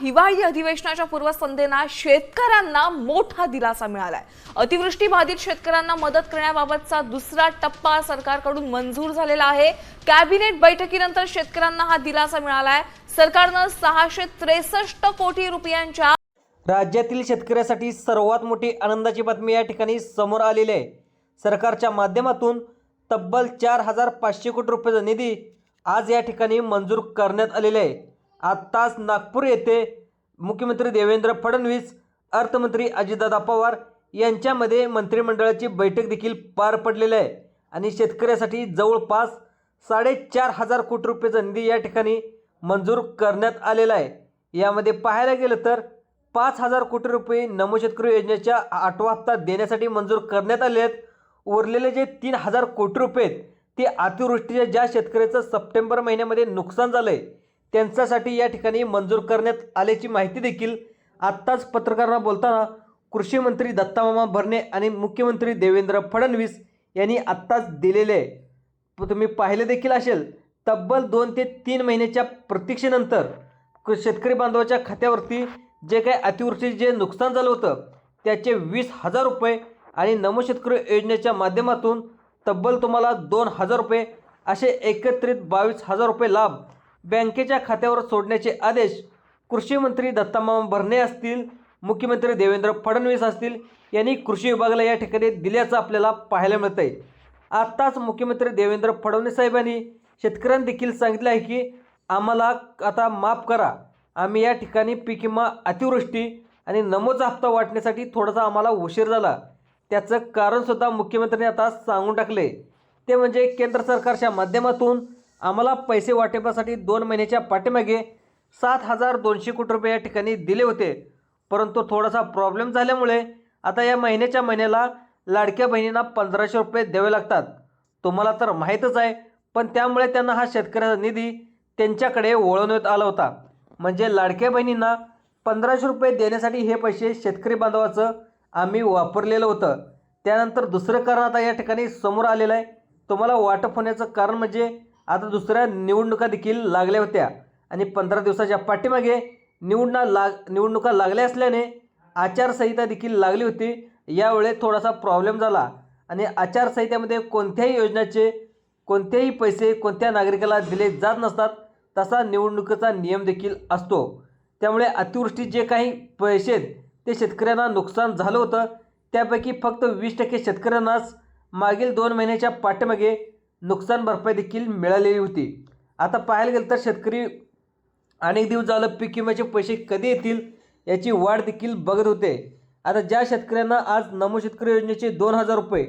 हिवाळी अधिवेशनाच्या पूर्वसंध्येना शेतकऱ्यांना मोठा दिलासा मिळालाय. अतिवृष्टी बाधित शेतकऱ्यांना मदत करण्याबाबतचा दुसरा टप्पा सरकारकडून मंजूर झालेला आहे. कॅबिनेट बैठकीनंतर शेतकऱ्यांना हा दिलासा मिळालाय. सरकारनं सहाशे त्रेसष्ट कोटी रुपयांच्या राज्यातील शेतकऱ्यासाठी सर्वात मोठी आनंदाची बातमी या ठिकाणी समोर आलेली आहे. सरकारच्या माध्यमातून तब्बल चार हजार पाचशे कोटी रुपयाचा निधी आज या ठिकाणी मंजूर करण्यात आलेला आहे. आत्ताच नागपूर येथे मुख्यमंत्री देवेंद्र फडणवीस अर्थमंत्री अजितदादा पवार यांच्यामध्ये मंत्रिमंडळाची बैठक देखील पार पडलेली आहे. आणि शेतकऱ्यासाठी जवळपास साडेचार हजार कोटी रुपयाचा निधी या ठिकाणी मंजूर करण्यात आलेला आहे. यामध्ये पाहायला गेलं तर पाच हजार कोटी रुपये नमो शेतकरी योजनेच्या आठवा हप्ता देण्यासाठी मंजूर करण्यात आले आहेत. उरलेले जे तीन हजार कोटी रुपये आहेत ते अतिवृष्टीच्या ज्या शेतकऱ्याचं सप्टेंबर महिन्यामध्ये नुकसान झालं आहे त्यांच्यासाठी या ठिकाणी मंजूर करण्यात आल्याची माहिती देखील आत्ताच पत्रकारांना बोलताना कृषी मंत्री दत्तामामा भरणे आणि मुख्यमंत्री देवेंद्र फडणवीस यांनी आत्ताच दिलेले आहे तुम्ही पाहिले देखील असेल तब्बल दोन ते तीन महिन्याच्या प्रतीक्षेनंतर क- शेतकरी बांधवाच्या खात्यावरती जे काही अतिवृष्टी जे नुकसान झालं होतं त्याचे वीस हजार रुपये आणि नमो शेतकरी योजनेच्या माध्यमातून तब्बल तुम्हाला दोन हजार रुपये असे एकत्रित बावीस हजार रुपये लाभ बँकेच्या खात्यावर सोडण्याचे आदेश कृषी मंत्री दत्तामामा भरणे असतील मुख्यमंत्री देवेंद्र फडणवीस असतील यांनी कृषी विभागाला या ठिकाणी दिल्याचं आपल्याला पाहायला मिळतं आहे आत्ताच मुख्यमंत्री देवेंद्र फडणवीस साहेबांनी शेतकऱ्यांना देखील सांगितलं आहे की आम्हाला आता माफ करा. आम्ही या ठिकाणी पीक विमा अतिवृष्टी आणि नमोचा हप्ता वाटण्यासाठी थोडासा आम्हाला उशीर झाला. त्याचं कारणसुद्धा मुख्यमंत्र्यांनी आता सांगून टाकले. ते म्हणजे केंद्र सरकारच्या माध्यमातून आम्हाला पैसे वाटपासाठी दोन महिन्याच्या पाठीमागे सात हजार दोनशे कोटी रुपये या ठिकाणी दिले होते. परंतु थोडासा प्रॉब्लेम झाल्यामुळे आता या महिन्याच्या महिन्याला लाडक्या बहिणींना पंधराशे रुपये द्यावे लागतात. तुम्हाला तर माहीतच आहे पण त्यामुळे त्यांना हा शेतकऱ्याचा निधी त्यांच्याकडे वळवण्यात आला होता. म्हणजे लाडक्या बहिणींना पंधराशे रुपये देण्यासाठी हे पैसे शेतकरी बांधवाचं आम्ही वापरलेलं होतं. त्यानंतर दुसरं कारण आता या ठिकाणी समोर आलेलं आहे. तुम्हाला वाटप होण्याचं कारण म्हणजे आता दुसऱ्या निवडणुका देखील लागल्या होत्या. आणि पंधरा दिवसाच्या पाठीमागे निवडणा लाग निवडणुका लागल्या असल्याने आचारसंहिता देखील लागली होती. यावेळी थोडासा प्रॉब्लेम झाला. आणि आचारसंहितेमध्ये कोणत्याही योजनेचे कोणतेही पैसे कोणत्या नागरिकाला दिले जात नसतात तसा निवडणुकीचा नियम देखील असतो. त्यामुळे अतिवृष्टी जे काही पैसे आहेत ते शेतकऱ्यांना नुकसान झालं होतं. त्यापैकी फक्त वीस टक्के शेतकऱ्यांनाच मागील दोन महिन्याच्या पाठीमागे नुकसान भरपाई देखील मिळालेली होती. आता पाहायला गेलं तर शेतकरी अनेक दिवस झालं पीक विम्याचे पैसे कधी येतील याची वाढ देखील बघत होते. आता ज्या शेतकऱ्यांना आज नमो शेतकरी योजनेचे दोन हजार रुपये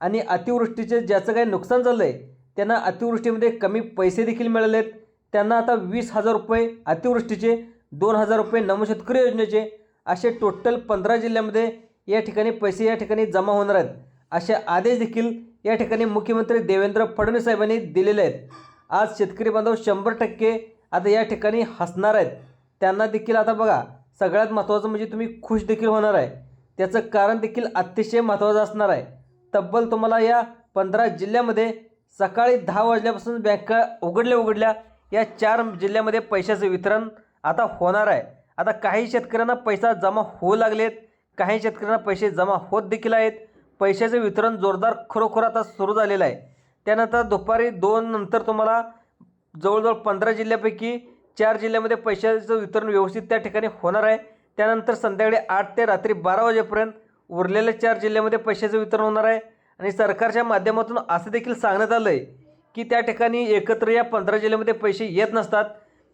आणि अतिवृष्टीचे ज्याचं काही नुकसान झालं आहे त्यांना अतिवृष्टीमध्ये कमी पैसे देखील मिळाले आहेत त्यांना आता वीस हजार रुपये अतिवृष्टीचे दोन हजार रुपये नमो शेतकरी योजनेचे असे टोटल पंधरा जिल्ह्यामध्ये या ठिकाणी पैसे या ठिकाणी जमा होणार आहेत. असे आदेश देखील या ठिकाणी मुख्यमंत्री देवेंद्र फडणवीस साहेबांनी दिलेले आहेत. आज शेतकरी बांधव शंभर टक्के आता या ठिकाणी हसणार आहेत. त्यांना देखील आता बघा सगळ्यात महत्त्वाचं म्हणजे तुम्ही खुश देखील होणार आहे. त्याचं कारण देखील अतिशय महत्त्वाचं असणार आहे. तब्बल तुम्हाला या पंधरा जिल्ह्यामध्ये सकाळी दहा वाजल्यापासून बँका उघडल्या उघडल्या या चार जिल्ह्यामध्ये पैशाचं वितरण आता होणार आहे. आता काही शेतकऱ्यांना पैसा जमा होऊ लागलेत काही शेतकऱ्यांना पैसे जमा होत देखील आहेत. पैशाचं वितरण जोरदार खरोखर आता सुरू झालेलं आहे. त्यानंतर दुपारी दोन नंतर तुम्हाला जवळजवळ पंधरा जिल्ह्यापैकी चार जिल्ह्यामध्ये पैशाचं वितरण व्यवस्थित त्या ठिकाणी होणार आहे. त्यानंतर संध्याकाळी आठ ते रात्री बारा वाजेपर्यंत उरलेल्या चार जिल्ह्यामध्ये पैशाचं वितरण होणार आहे. आणि सरकारच्या माध्यमातून असं देखील सांगण्यात आलं आहे की त्या ठिकाणी एकत्र या पंधरा जिल्ह्यामध्ये पैसे येत नसतात.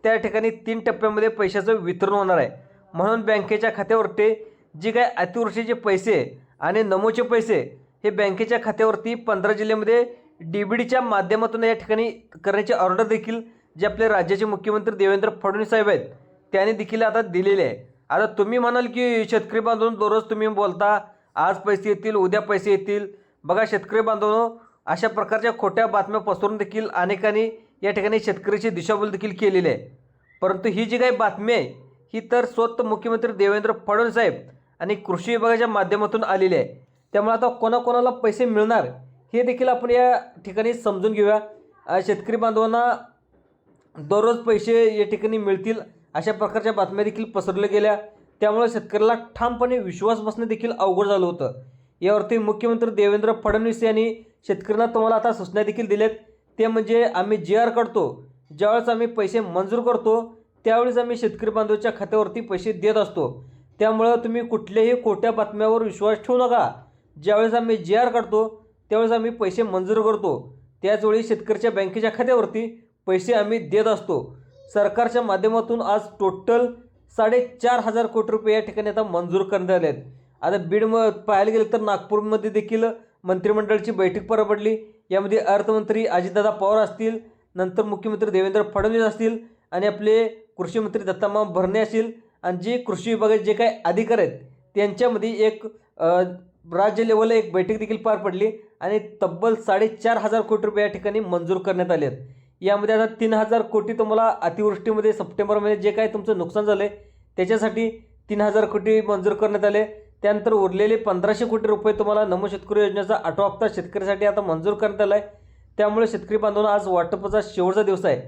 त्या ठिकाणी तीन टप्प्यामध्ये पैशाचं वितरण होणार आहे. म्हणून बँकेच्या खात्यावरती जी काय अतिवृष्टीचे पैसे आणि नमोचे पैसे हे बँकेच्या खात्यावरती पंधरा जिल्ह्यामध्ये डी बी डीच्या माध्यमातून या ठिकाणी करण्याची ऑर्डर देखील जे आपले राज्याचे मुख्यमंत्री देवेंद्र फडणवीस साहेब आहेत त्यांनी देखील आता दिलेले आहे. आता तुम्ही म्हणाल की शेतकरी बांधवांनो दररोज तुम्ही बोलता आज पैसे येतील उद्या पैसे येतील. बघा शेतकरी बांधवांनो अशा प्रकारच्या खोट्या बातम्या पसरून देखील अनेकांनी या ठिकाणी शेतकऱ्याची दिशाभूल देखील केलेली आहे. परंतु ही जी काही बातमी आहे ही तर स्वतः मुख्यमंत्री देवेंद्र फडणवीस साहेब आणि कृषी विभागाच्या माध्यमातून आलेली आहे. त्यामुळे आता कोणाकोणाला पैसे मिळणार हे देखील आपण या ठिकाणी समजून घेऊया. शेतकरी बांधवांना दररोज पैसे या ठिकाणी मिळतील अशा प्रकारच्या बातम्या देखील पसरल्या गेल्या. त्यामुळे शेतकऱ्याला ठामपणे विश्वास बसणे देखील अवघड झालं होतं. यावरती मुख्यमंत्री देवेंद्र फडणवीस यांनी शेतकऱ्यांना तुम्हाला आता सूचना देखील दिल्यात. ते म्हणजे आम्ही जी आर काढतो ज्यावेळेस आम्ही पैसे मंजूर करतो त्यावेळेस आम्ही शेतकरी बांधवाच्या खात्यावरती पैसे देत असतो. त्यामुळं तुम्ही कुठल्याही खोट्या बातम्यावर विश्वास ठेवू नका. ज्यावेळेस आम्ही जी आर काढतो त्यावेळेस आम्ही पैसे मंजूर करतो. त्याचवेळी शेतकऱ्याच्या बँकेच्या खात्यावरती पैसे आम्ही देत असतो. सरकारच्या माध्यमातून आज टोटल साडेचार हजार कोटी रुपये या ठिकाणी आता मंजूर करण्यात आले आहेत आता बीड म पाहायला गेलं तर नागपूरमध्ये देखील मंत्रिमंडळाची बैठक पार पडली यामध्ये अर्थमंत्री अजितदादा पवार असतील नंतर मुख्यमंत्री देवेंद्र फडणवीस असतील आणि आपले कृषीमंत्री दत्तामा भरणे असतील आणि जे कृषी विभागाचे जे काही अधिकारी आहेत त्यांच्यामध्ये एक राज्य लेवलला एक बैठक देखील पार पडली आणि तब्बल साडेचार हजार कोटी रुपये या ठिकाणी मंजूर करण्यात आले आहेत. यामध्ये आता तीन हजार कोटी तुम्हाला अतिवृष्टीमध्ये सप्टेंबरमध्ये जे काय तुमचं नुकसान झालं आहे त्याच्यासाठी तीन हजार कोटी मंजूर करण्यात आले. त्यानंतर उरलेले पंधराशे कोटी रुपये तुम्हाला नमो शेतकरी योजनेचा आठवा हप्ता शेतकऱ्यासाठी आता मंजूर करण्यात आला आहे त्यामुळे शेतकरी बांधवांना आज वाटपाचा शेवटचा दिवस आहे.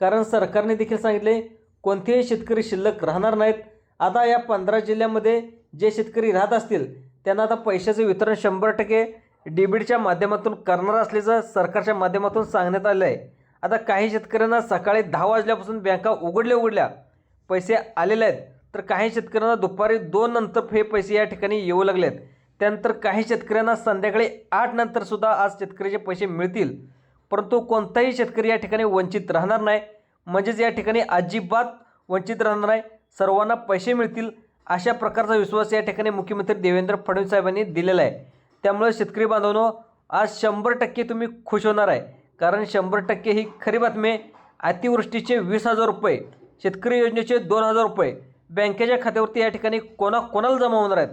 कारण सरकारने देखील सांगितले कोणतेही शेतकरी शिल्लक राहणार नाहीत. आता या पंधरा जिल्ह्यामध्ये जे शेतकरी राहत असतील त्यांना आता पैशाचं वितरण शंभर टक्के डीबीडच्या माध्यमातून करणार असल्याचं सरकारच्या माध्यमातून सांगण्यात आलं आहे. आता काही शेतकऱ्यांना सकाळी दहा वाजल्यापासून बँका उघडल्या उघडल्या पैसे आलेले आहेत. तर काही शेतकऱ्यांना दुपारी दोन नंतर हे पैसे या ठिकाणी येऊ लागले आहेत त्यानंतर काही शेतकऱ्यांना संध्याकाळी आठ नंतर सुद्धा आज शेतकऱ्याचे पैसे मिळतील. परंतु कोणताही शेतकरी या ठिकाणी वंचित राहणार नाही. म्हणजेच या ठिकाणी अजिबात वंचित राहणार नाही. सर्वांना पैसे मिळतील अशा प्रकारचा विश्वास या ठिकाणी मुख्यमंत्री देवेंद्र फडणवीस साहेबांनी दिलेला आहे. त्यामुळे शेतकरी बांधवांनो आज शंभर टक्के तुम्ही खुश होणार आहे. कारण शंभर टक्के ही खरी बातमी आहे. अतिवृष्टीचे वीस हजार रुपये शेतकरी योजनेचे दोन हजार रुपये बँकेच्या खात्यावरती या ठिकाणी कोणा कोणाला जमा होणार आहेत?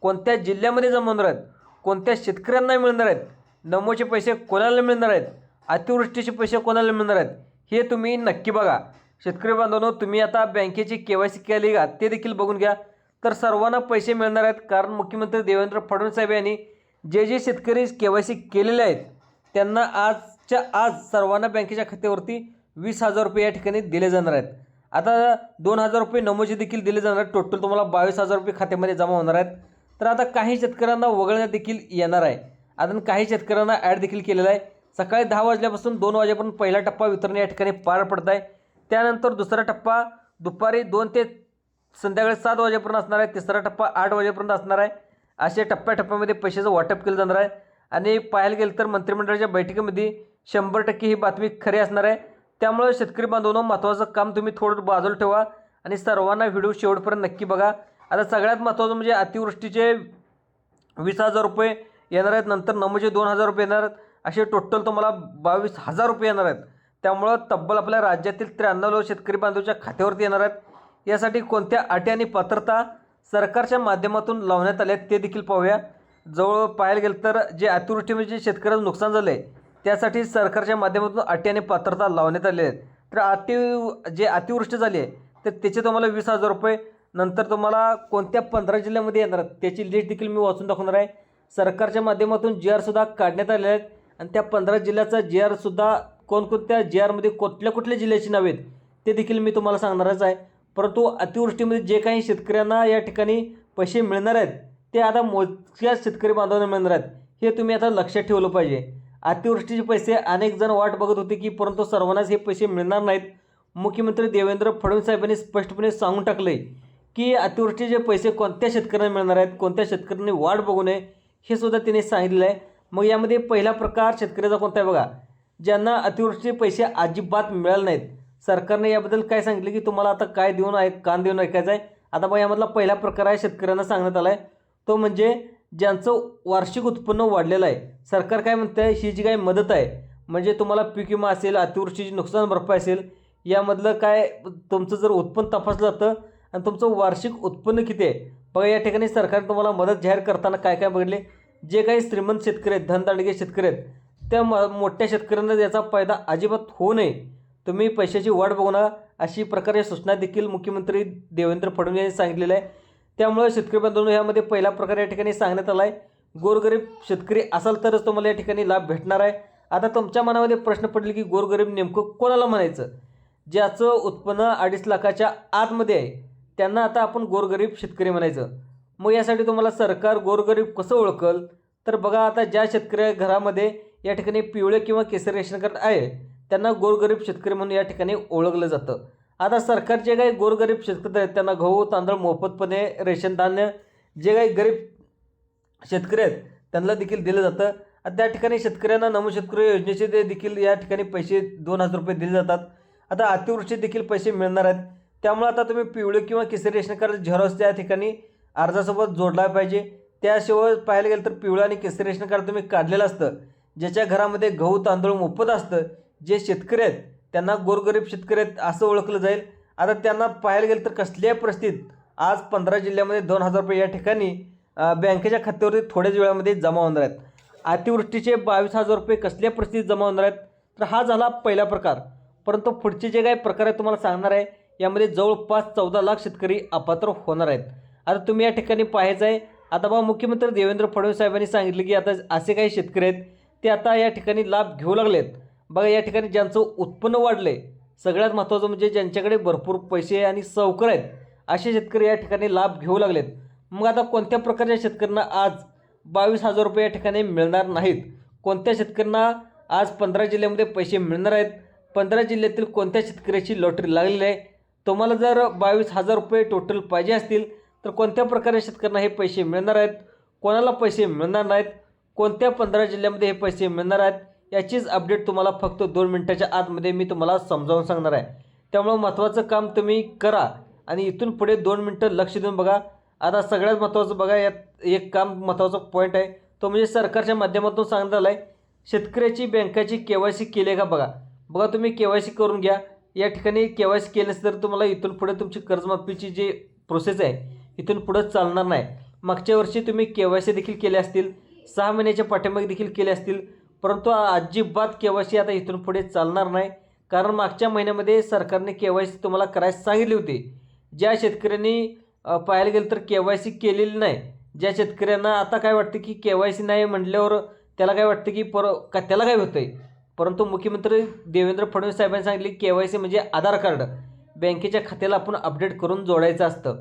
कोणत्या जिल्ह्यामध्ये जमा होणार आहेत? कोणत्या शेतकऱ्यांना मिळणार आहेत? नमोचे पैसे कोणाला मिळणार आहेत? अतिवृष्टीचे पैसे कोणाला मिळणार आहेत? हे तुम्ही नक्की बघा. शेतकरी बांधवांनो तुम्ही आता बँकेची के वाय सी केली का ते देखील बघून घ्या. तर सर्वांना पैसे मिळणार आहेत कारण मुख्यमंत्री देवेंद्र फडणवीस साहेब यांनी जे जे शेतकरी के वाय सी केलेले आहेत त्यांना आजच्या आज सर्वांना बँकेच्या खात्यावरती वीस हजार रुपये या ठिकाणी दिले जाणार आहेत. आता दोन हजार रुपये नमोचे देखील दिले जाणार आहेत. टोटल तुम्हाला बावीस हजार रुपये खात्यामध्ये जमा होणार आहेत. तर आता काही शेतकऱ्यांना वगळण्यात देखील येणार आहे. आता काही शेतकऱ्यांना ॲड देखील केलेला आहे. सकाळी दहा वाजल्यापासून दोन वाजेपर्यंत पहिला टप्पा वितरण या ठिकाणी पार पडत आहे त्यानंतर दुसरा टप्पा दुपारी दोन ते संध्याकाळी सात वाजेपर्यंत असणार आहे. तिसरा टप्पा आठ वाजेपर्यंत असणार आहे. असे टप्प्याटप्प्यामध्ये पैशाचं वाटप केलं जाणार आहे. आणि पाहायला गेलं तर मंत्रिमंडळाच्या बैठकीमध्ये शंभर टक्के ही बातमी खरी असणार आहे. त्यामुळे शेतकरी बांधवांनो महत्त्वाचं काम तुम्ही थोडं बाजूला ठेवा आणि सर्वांना व्हिडिओ शेवटपर्यंत नक्की बघा. आता सगळ्यात महत्त्वाचं म्हणजे अतिवृष्टीचे वीस हजार रुपये येणार आहेत. नंतर नमूचे दोन हजार रुपये येणार आहेत. असे टोटल तुम्हाला बावीस हजार रुपये येणार आहेत. त्यामुळं तब्बल आपल्या राज्यातील त्र्याण्णव लोक शेतकरी बांधवच्या खात्यावरती येणार आहेत. यासाठी कोणत्या अटी आणि पात्रता सरकारच्या माध्यमातून लावण्यात आल्या आहेत ते देखील पाहूया. जवळ पाहायला गेलं तर जे अतिवृष्टीमध्ये जे शेतकऱ्याचं नुकसान झालं आहे त्यासाठी सरकारच्या माध्यमातून अटी आणि पात्रता लावण्यात आले आहेत. तर अति जे अतिवृष्टी झाली आहे तर त्याचे तुम्हाला वीस हजार रुपये नंतर तुम्हाला कोणत्या पंधरा जिल्ह्यामध्ये येणार त्याची लिस्ट देखील मी वाचून दाखवणार आहे. सरकारच्या माध्यमातून जी आरसुद्धा काढण्यात आले आहेत. आणि त्या पंधरा जिल्ह्याचा जी आरसुद्धा कोणकोणत्या जी आरमध्ये कुठल्या कुठल्या जिल्ह्याची नावे आहेत ते देखील मी तुम्हाला सांगणारच आहे. परंतु अतिवृष्टीमध्ये जे काही शेतकऱ्यांना या ठिकाणी पैसे मिळणार आहेत ते आता मोजक्या शेतकरी बांधवांना मिळणार आहेत हे तुम्ही आता लक्षात ठेवलं पाहिजे. अतिवृष्टीचे पैसे अनेक जण वाट बघत होते की परंतु सर्वांनाच हे पैसे मिळणार नाहीत. मुख्यमंत्री देवेंद्र फडणवीस साहेबांनी स्पष्टपणे सांगून टाकले की अतिवृष्टीचे पैसे कोणत्या शेतकऱ्यांना मिळणार आहेत कोणत्या शेतकऱ्यांनी वाट बघू नये हे सुद्धा त्यांनी सांगितलेलं आहे. मग यामध्ये पहिला प्रकार शेतकऱ्याचा कोणता आहे बघा? ज्यांना अतिवृष्टीचे पैसे अजिबात मिळाले नाहीत. सरकारने याबद्दल काय सांगितलं की तुम्हाला आता काय देऊन ऐक कान देऊन ऐकायचं आहे? आता मग यामधला पहिला प्रकार आहे शेतकऱ्यांना सांगण्यात आला आहे तो म्हणजे ज्यांचं वार्षिक उत्पन्न वाढलेलं आहे. सरकार काय म्हणतं आहे ही जी काही मदत आहे म्हणजे तुम्हाला पीक विमा असेल अतिवृष्टीची नुकसान भरपाई असेल यामधलं काय तुमचं जर उत्पन्न तपासलं जातं आणि तुमचं वार्षिक उत्पन्न किती आहे? बघा या ठिकाणी सरकारने तुम्हाला मदत जाहीर करताना काय काय बघितले? जे काही श्रीमंत शेतकरी आहेत धनदांडगे शेतकरी आहेत त्या म मोठ्या शेतकऱ्यांना याचा फायदा अजिबात होऊ नये. तुम्ही पैशाची वाट बघू नका. अशी प्रकारे सूचना देखील मुख्यमंत्री देवेंद्र फडणवीस यांनी सांगितलेलं आहे. त्यामुळे शेतकरी बांधवांनो यामध्ये पहिला प्रकार या ठिकाणी सांगण्यात आला आहे गोरगरीब शेतकरी असाल तरच तुम्हाला या ठिकाणी लाभ भेटणार आहे. आता तुमच्या मनामध्ये प्रश्न पडले की गोरगरीब नेमकं कोणाला म्हणायचं? ज्याचं उत्पन्न अडीच लाखाच्या आतमध्ये आहे त्यांना आता आपण गोरगरीब शेतकरी म्हणायचं. मग यासाठी तुम्हाला सरकार गोरगरीब कसं ओळखल? तर बघा आता ज्या शेतकऱ्या घरामध्ये या ठिकाणी पिवळे किंवा केसरी रेशन कार्ड आहे त्यांना गोरगरीब शेतकरी म्हणून या ठिकाणी ओळखलं जातं. आता सरकार जे काही गोरगरीब शेतकरी आहेत त्यांना गहू तांदूळ मोफतपणे रेशन धान्य जे काही गरीब शेतकरी आहेत त्यांना देखील दिलं जातं. आता त्या ठिकाणी शेतकऱ्यांना नमो शेतकरी योजनेचे ते देखील या ठिकाणी पैसे दोन हजार रुपये दिले जातात. आता अतिवृष्टीत देखील पैसे मिळणार आहेत. त्यामुळे आता तुम्ही पिवळे किंवा केसरी रेशन कार्ड झेरॉक्स त्या ठिकाणी अर्जासोबत जोडला पाहिजे. त्याशिवाय पाहायला गेलं तर पिवळं आणि केसरी रेशन कार्ड तुम्ही काढलेलं असतं. ज्याच्या घरामध्ये गहू तांदूळ मोफत असतं. जे शेतकरी आहेत त्यांना गोरगरीब शेतकरी आहेत असं ओळखलं जाईल. आता त्यांना पाहायला गेलं तर कसल्याही परिस्थितीत आज पंधरा जिल्ह्यामध्ये दोन हजार रुपये या ठिकाणी बँकेच्या खात्यावरती थोड्याच वेळामध्ये जमा होणार आहेत. अतिवृष्टीचे बावीस हजार रुपये कसल्या परिस्थितीत जमा होणार आहेत? तर हा झाला पहिला प्रकार. परंतु पुढचे जे काही प्रकार आहेत तुम्हाला सांगणार आहे यामध्ये जवळपास चौदा लाख शेतकरी अपात्र होणार आहेत. आता तुम्ही या ठिकाणी पाहायचं आहे आता बा मुख्यमंत्री देवेंद्र फडणवीस साहेबांनी सांगितले की आता असे काही शेतकरी आहेत ते आता या ठिकाणी लाभ घेऊ लागलेत. बघा या ठिकाणी ज्यांचं उत्पन्न वाढलं आहे सगळ्यात महत्त्वाचं म्हणजे ज्यांच्याकडे भरपूर पैसे आणि सवकर आहेत असे शेतकरी या ठिकाणी लाभ घेऊ लागलेत. मग आता कोणत्या प्रकारच्या शेतकऱ्यांना आज बावीस हजार रुपये या ठिकाणी मिळणार नाहीत? कोणत्या शेतकऱ्यांना आज पंधरा जिल्ह्यामध्ये पैसे मिळणार आहेत? पंधरा जिल्ह्यातील कोणत्या शेतकऱ्याची लॉटरी लागलेली आहे? तुम्हाला जर बावीस हजार रुपये टोटल पाहिजे असतील तर कोणत्या प्रकारे शेतकऱ्यांना हे पैसे मिळणार आहेत? कोणाला पैसे मिळणार नाहीत? कोणत्या पंधरा जिल्ह्यामध्ये हे पैसे मिळणार आहेत? याचीच अपडेट तुम्हाला फक्त दोन मिनटाच्या आतमध्ये मी तुम्हाला समजावून सांगणार आहे. त्यामुळं महत्त्वाचं काम तुम्ही करा आणि इथून पुढे दोन मिनटं लक्ष देऊन बघा. आता सगळ्यात महत्त्वाचं बघा यात एक काम महत्त्वाचा पॉईंट आहे. तो म्हणजे सरकारच्या माध्यमातून सांगण्यात आलं आहे शेतकऱ्याची बँकाची के वाय सी केली आहे का बघा? बघा तुम्ही के वाय सी करून घ्या. या ठिकाणी के वाय सी केली तर तुम्हाला इथून पुढे तुमची कर्जमाफीची जी प्रोसेस आहे इथून पुढं चालणार नाही. मागच्या वर्षी तुम्ही के वाय सी देखील केले असतील सहा महिन्याच्या पाठिंबा देखील केले असतील परंतु अजिबात के वाय सी आता इथून पुढे चालणार नाही. कारण मागच्या महिन्यामध्ये सरकारने के वाय सी तुम्हाला करायला सांगितली होती. ज्या शेतकऱ्यांनी पाहायला गेलं तर के वाय सी केलेली नाही. ज्या शेतकऱ्यांना आता काय वाटतं की के वाय सी नाही म्हटल्यावर त्याला काय वाटतं की पर का त्याला काय होतं आहे परंतु मुख्यमंत्री देवेंद्र फडणवीस साहेबांनी सांगितले के वाय सी म्हणजे आधार कार्ड. बँकेच्या खात्याला आपण अपडेट करून जोडायचं असतं.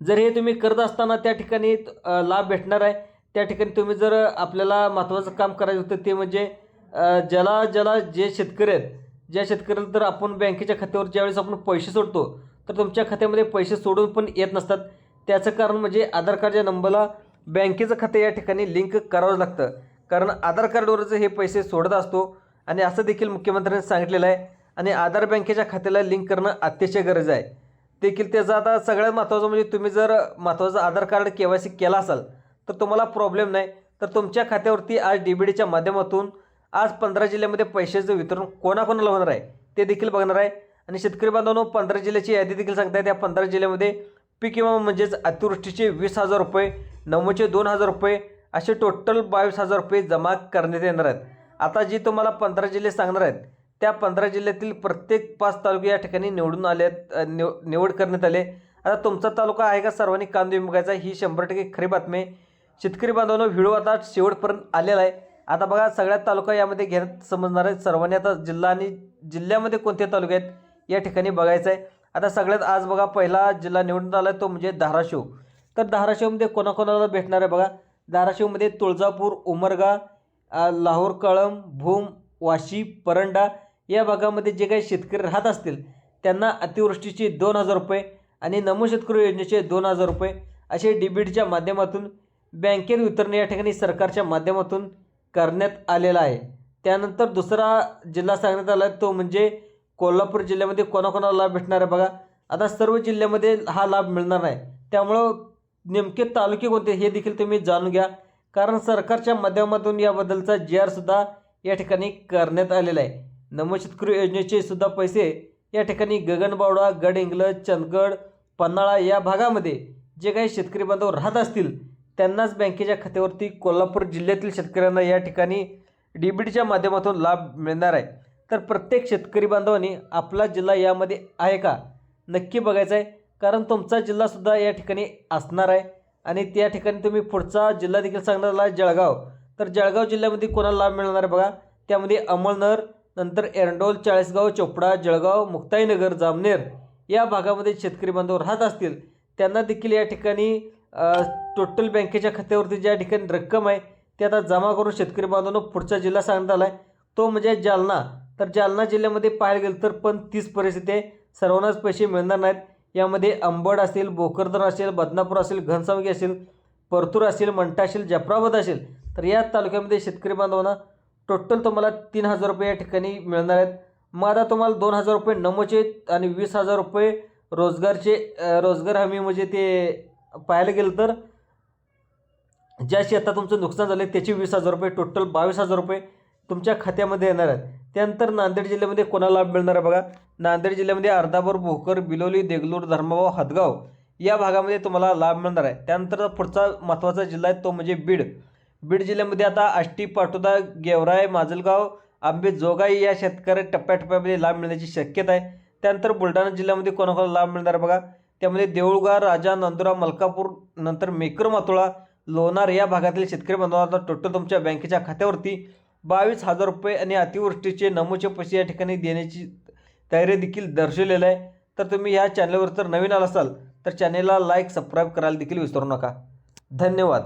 जर हे तुम्ही करत असताना त्या ठिकाणी लाभ भेटणार आहे. त्या ठिकाणी तुम्ही जर आपल्याला महत्त्वाचं काम करायचं होतं ते म्हणजे ज्याला ज्याला जे शेतकरी आहेत ज्या शेतकऱ्याला तर आपण बँकेच्या खात्यावर ज्यावेळेस आपण पैसे सोडतो तर तुमच्या खात्यामध्ये पैसे सोडून पण येत नसतात. त्याचं कारण म्हणजे आधार कार्डच्या नंबरला बँकेचं खातं या ठिकाणी लिंक करावं लागतं. कारण आधार कार्डवरच हे पैसे सोडत असतो आणि असं देखील मुख्यमंत्र्यांनी सांगितलेलं आहे. आणि आधार बँकेच्या खात्याला लिंक करणं अतिशय गरज आहे. देखील त्याचा आता सगळ्यात महत्त्वाचं म्हणजे तुम्ही जर महत्त्वाचं Aadhaar card K Y C केला असाल तर तुम्हाला प्रॉब्लेम नाही. तर तुमच्या खात्यावरती आज डी बी डीच्या माध्यमातून आज पंधरा जिल्ह्यामध्ये पैशाचं वितरण कोणाकोणाला होणार आहे ते देखील बघणार आहे. आणि शेतकरी बांधवांनो पंधरा जिल्ह्याची यादी देखील सांगतायत. त्या पंधरा जिल्ह्यामध्ये पीक विमा म्हणजेच अतिवृष्टीचे वीस हजार रुपये नमोचे दोन हजार रुपये असे टोटल बावीस हजार रुपये जमा करण्यात येणार आहेत. आता जी तुम्हाला पंधरा जिल्हे सांगणार आहेत त्या पंधरा जिल्ह्यातील प्रत्येक पाच तालुके या ठिकाणी निवडून आले आहेत निव निवड करण्यात आले आता तुमचा तालुका आहे का? सर्वांनी कांदे विभागायचा ही शंभर टक्के खरी बातमी शेतकरी बांधवांनो व्हिडिओ आता शेवटपर्यंत आलेला आहे. आता बघा सगळ्यात तालुका यामध्ये घेण्यात समजणार आहे सर्वांनी आता जिल्हा आणि जिल्ह्यामध्ये कोणते तालुके आहेत या ठिकाणी बघायचं आहे. आता सगळ्यात आज बघा पहिला जिल्हा निवडून आला आहे तो म्हणजे धाराशिव. तर धाराशिवमध्ये कोणाकोणाला भेटणार आहे बघा? धाराशिवमध्ये तुळजापूर उमरगा लाहोर कळम भूम वाशी परंडा या भागामध्ये जे काही शेतकरी राहत असतील त्यांना अतिवृष्टीचे दोन हजार रुपये आणि नमो शेतकरी योजनेचे दोन हजार रुपये असे डी माध्यमातून बँकेत वितरण या ठिकाणी सरकारच्या माध्यमातून करण्यात आलेला आहे. त्यानंतर दुसरा जिल्हा सांगण्यात आला तो म्हणजे कोल्हापूर जिल्ह्यामध्ये कोणाकोणाला लाभ भेटणार आहे बघा. आता सर्व जिल्ह्यामध्ये हा लाभ मिळणार नाही. त्यामुळं नेमके तालुके कोणते हे देखील तुम्ही जाणून घ्या. कारण सरकारच्या माध्यमातून याबद्दलचा जी आरसुद्धा या ठिकाणी करण्यात आलेला आहे. नमशेतकरी योजनेचे सुद्धा पैसे या ठिकाणी गगनबावडा गड इंग्लज चंदगड पन्हाळा या भागामध्ये जे काही शेतकरी बांधव राहत असतील त्यांनाच बँकेच्या खात्यावरती कोल्हापूर जिल्ह्यातील शेतकऱ्यांना या ठिकाणी डी बी डीच्या माध्यमातून लाभ मिळणार आहे. तर प्रत्येक शेतकरी बांधवांनी आपला जिल्हा यामध्ये आहे का? नक्की बघायचं आहे. कारण तुमचा जिल्हासुद्धा या ठिकाणी असणार आहे. आणि त्या ठिकाणी तुम्ही पुढचा जिल्हा देखील सांगणार आला जळगाव. तर जळगाव जिल्ह्यामध्ये कोणाला लाभ मिळणार आहे बघा? त्यामध्ये अमळनर नंतर एरंडोल चाळीसगाव चोपडा जळगाव मुक्ताईनगर जामनेर या भागामध्ये शेतकरी बांधव राहत असतील. त्यांना देखील या ठिकाणी टोटल बँकेच्या खात्यावरती ज्या ठिकाणी रक्कम आहे ती आता जमा करून शेतकरी बांधवांना पुढचा जिल्हा सांगण्यात आला आहे तो म्हणजे जालना. तर जालना जिल्ह्यामध्ये पाहायला गेलं तर पण तीच परिस्थिती आहे. सर्वांनाच पैसे मिळणार नाहीत. यामध्ये अंबड असेल भोकरदन असेल बदनापूर असेल घनसावंगी असेल परतूर असेल मंठा असेल जफराबाद असेल. तर या तालुक्यामध्ये शेतकरी बांधवांना टोटल तुम्हाला तीन हजार रुपये या ठिकाणी मिळणार आहेत. मग आता तुम्हाला दोन हजार रुपये नमोचे आणि वीस हजार रुपये रोजगारचे रोजगार हमी म्हणजे ते पाहायला गेलं तर ज्या शेतात तुमचं नुकसान झालं आहे त्याचे वीस हजार रुपये टोटल बावीस हजार रुपये तुमच्या खात्यामध्ये येणार आहेत. त्यानंतर नांदेड जिल्ह्यामध्ये कोणाला लाभ मिळणार आहे बघा? नांदेड जिल्ह्यामध्ये अर्धापूर भोकर बिलोली देगलूर धर्माभाव हदगाव या भागामध्ये तुम्हाला लाभ मिळणार आहे. त्यानंतर पुढचा महत्त्वाचा जिल्हा आहे तो म्हणजे बीड. बीड जिल्ह्यामध्ये आता आष्टी पाटोदा गेवराय माजलगाव आंबे जोगाई या शेतकऱ्या टप्प्याटप्प्यामध्ये लाभ मिळण्याची शक्यता आहे. त्यानंतर बुलढाणा जिल्ह्यामध्ये कोणाकोणाला लाभ मिळणार बघा. त्यामध्ये देऊळगाव राजा नंदुरा मलकापूर नंतर मेकर मातोळा लोणार या भागातील शेतकरी बांधवांना टोटल तुमच्या बँकेच्या खात्यावरती बावीस हजार रुपये आणि अतिवृष्टीचे नमूचे पैसे या ठिकाणी देण्याची तयारी देखील दर्शवलेलं आहे. तर तुम्ही ह्या चॅनलवर जर नवीन आला असाल तर चॅनेलला लाईक सबस्क्राईब करायला देखील विसरू नका. धन्यवाद.